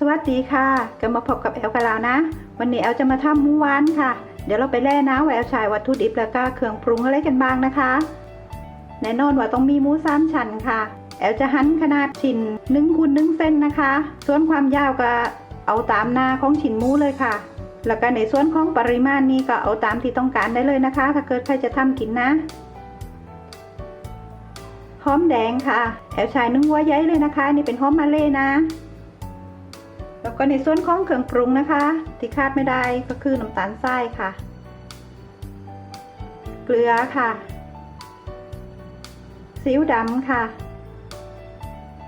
สวัสดีค่ะกลับมาพบกับแอลกันแล้วนะ วันนี้แอลจะมาทำหมูหวานค่ะ เดี๋ยวเราไปแล่นะว่าแอลใช้วัตถุดิบแล้วก็เครื่องปรุงอะไรกันบ้างนะคะแน่นอนว่าต้องมีหมูสามชั้นค่ะ แอลจะหั่นขนาดชิ้นหนึ่งคูณหนึ่งเส้นนะคะ ส่วนความยาวก็เอาตามหน้าของชิ้นหมูเลยค่ะ แล้วก็ในส่วนของปริมาณนี้ก็เอาตามที่ต้องการได้เลยนะคะ ถ้าเกิดใครจะทำกินนะหอมแดงค่ะ แอลใช้นึ่งหัวใยเลยนะคะ นี่เป็นหอมมาเล่นะ แล้วก็ในส่วนของเครื่องปรุงนะคะ ที่ขาดไม่ได้ก็คือน้ำตาลทรายค่ะ เกลือค่ะซีอิ๊วดำค่ะ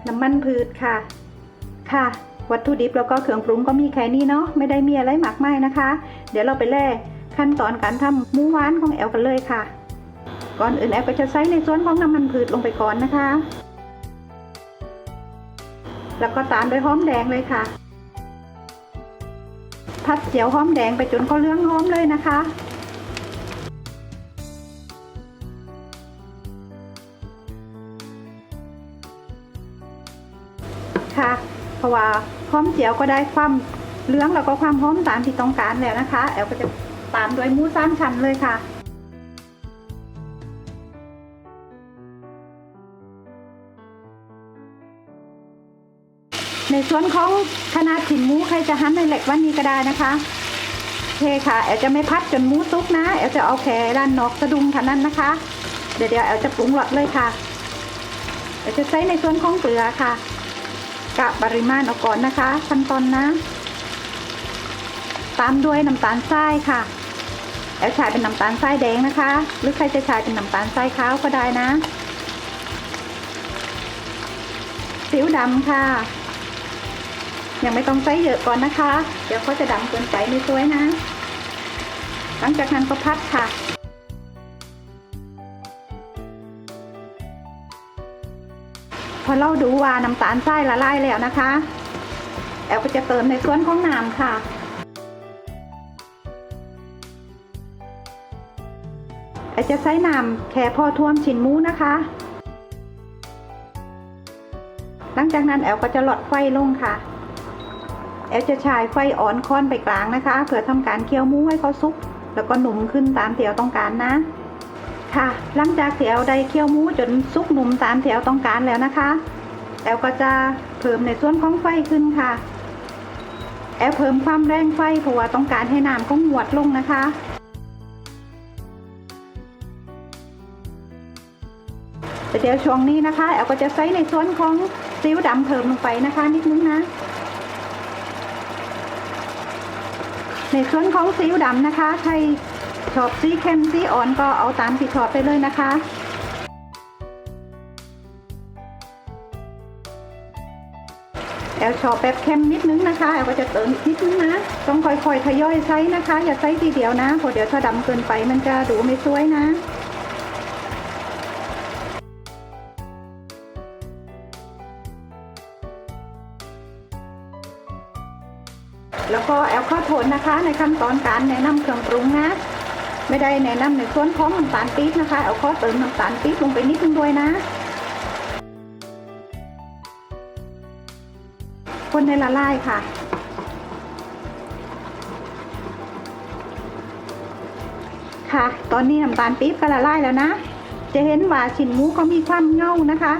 น้ำมันพืชค่ะ ค่ะ วัตถุดิบแล้วก็เครื่องปรุงก็มีแค่นี้เนาะไม่ได้มีอะไรมากมายนะคะ เดี๋ยวเราไปแล่ขั้นตอนการทำมูหวานของแอลกันเลยค่ะ ก่อนอื่นแอลก็จะใส่ในส่วนของน้ำมันพืชลงไปก่อนนะคะ แล้วก็ตามด้วยหอมแดงเลยค่ะ ผัดเจียวหอมแดงไปจนเขาเลืองหอมเลยนะคะ ค่ะเพราะว่าหอมเจียวก็ได้ความเลืองแล้วก็ความหอมตามที่ต้องการแล้วนะคะ แอลก็จะตามด้วยหมูสามชั้นเลยค่ะ ในส่วนของขนาดชิ้นหมูใครจะหั่นในเหล็กวันนี้ก็ได้นะคะเคค่ะแอลจะไม่พัดจนหมูซุกนะแอลจะเอาแค่ด้านนอกสะดุ้งเท่านั้นนะคะ เดี๋ยวเดี๋ยวแอลจะปรุงรสเลยค่ะแอลจะใช้ในส่วนของเกลือค่ะกะปริมาณเอาก่อนนะคะขั้นตอนนะตามด้วยน้ำตาลทรายค่ะแอลใช้เป็นน้ำตาลทรายแดงนะคะ หรือใครจะใช้เป็นน้ำตาลทรายขาวก็ได้นะซีอิ๊วดำค่ะ ยังไม่ต้องใส่เยอะก่อนนะคะ เดี๋ยวเขาจะดำเกินไปไม่สวยนะ หลังจากนั้นก็พัดค่ะพอเราดูว่าน้ำตาลทรายละลายแล้วนะคะ แอลก็จะเติมในส่วนของน้ำค่ะ แอลจะใส่น้ำแค่พอท่วมชิ้นมูนะคะ หลังจากนั้นแอลก็จะหลอดไฟลงค่ะ แอลจะฉายไฟอ่อนค่อนไปกลางนะคะ เพื่อทำการเคี่ยวมูให้เขาสุก แล้วก็หนุ่มขึ้นตามที่แอลต้องการนะ ค่ะ หลังจากที่แอลได้เคี่ยวมูจนสุกหนุ่มตามที่แอลต้องการแล้วนะคะแอลก็จะเพิ่มในส่วนของไฟขึ้นค่ะแอลเพิ่มความแรงไฟเพราะว่าต้องการให้น้ำเขาหวดลงนะคะ แต่เดี๋ยวช่วงนี้นะคะแอลก็จะใส่ในส่วนของซีอิ๊วดำเพิ่มลงไปนะคะนิดนึงนะ ในส่วนของซีอิ๊วดำนะคะ ใครชอบสีเข้มสีอ่อนก็เอาตามที่ชอบไปเลยนะคะแอลชอบแบบเข้มนิดนึงนะคะแอลก็จะเติมอีกนิดนึงนะ ต้องค่อยๆทยอยใช้นะคะ อย่าใช้ทีเดียวนะเพราะเดี๋ยวถ้าดำเกินไปมันจะดูไม่สวยนะแล้วก็ แอลขอโทษนะคะ ในขั้นตอนการแนะนำเครื่องปรุงนะ ไม่ได้แนะนำในส่วนของน้ำตาลปี๊บนะคะแอลขอเติมน้ำตาลปี๊บลงไปนิดนึงด้วยนะ คนในละลายค่ะค่ะ ตอนนี้น้ำตาลปี๊บก็ละลายแล้วนะ จะเห็นว่าชิ้นหมูเขามีความเงานะคะ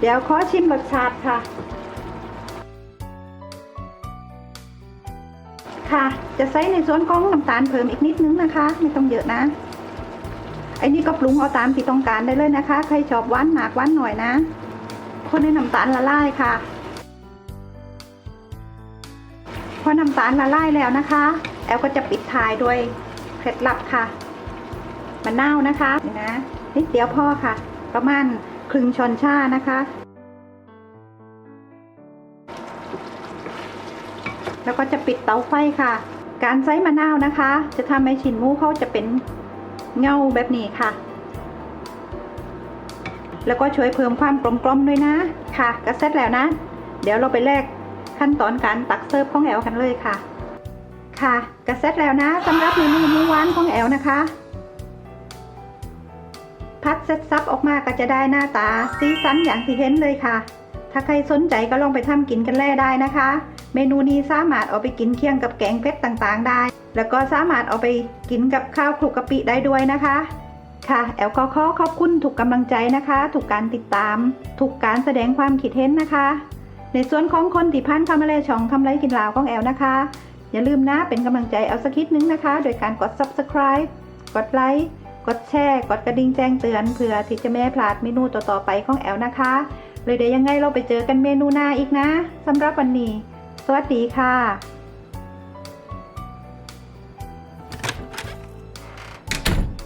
เดี๋ยวขอชิมรสชาติค่ะ ค่ะ จะใส่ในส่วนของน้ำตาลเพิ่มอีกนิดนึงนะคะ ไม่ต้องเยอะนะไอ้นี่ก็ปรุงเอาตามที่ต้องการได้เลยนะคะ ใครชอบหวานหมากหวานหน่อยนะ คนให้น้ำตาลละลายค่ะ พอน้ำตาลละลายแล้วนะคะ แอลก็จะปิดท้ายด้วยเคล็ดลับค่ะมะนาวนะคะนี่นะนิดเดียวพอค่ะ ประมาณครึ่งช้อนชานะคะ แล้วก็จะปิดเตาไฟค่ะ การใช้มะนาวนะคะ จะทำให้ชิ้นหมูเขาจะเป็นเงาแบบนี้ค่ะ แล้วก็ช่วยเพิ่มความกลมกลมๆด้วยนะค่ะก็เสร็จแล้วนะ เดี๋ยวเราไปแลกขั้นตอนการตักเสิร์ฟของแอลกันเลยค่ะ ค่ะก็เสร็จแล้วนะสำหรับเมนูหมูหวานของแอลนะคะพัดเซ็ตซับออกมาก็จะได้หน้าตาสีสันอย่างที่เห็นเลยค่ะ ถ้าใครสนใจก็ลองไปทำกินกันแล่ได้นะคะ เมนูนี้สามารถเอาไปกินเคียงกับแกงเผ็ดต่างๆ ได้ แล้วก็สามารถเอาไปกินกับข้าวคลุกกะปิได้ด้วยนะคะ ค่ะ แอลก็ขอขอบคุณถูกกำลังใจนะคะ ถูกการติดตาม ถูกการแสดงความคิดเห็นนะคะ ในส่วนของคนที่พันคำอะไรช่องทำไรกินลาวของแอลนะคะ อย่าลืมนะเป็นกำลังใจเอาสักนิดนึงนะคะ โดยการกด subscribe กดไลค์กดแชร์กดกระดิ่งแจ้งเตือนเพื่อที่จะไม่พลาดเมนูต่อๆไปของแอลนะคะเลยเดี๋ยวยังไงเราไปเจอกันเมนูหน้าอีกนะสำหรับวันนี้ วัสดีค่ะ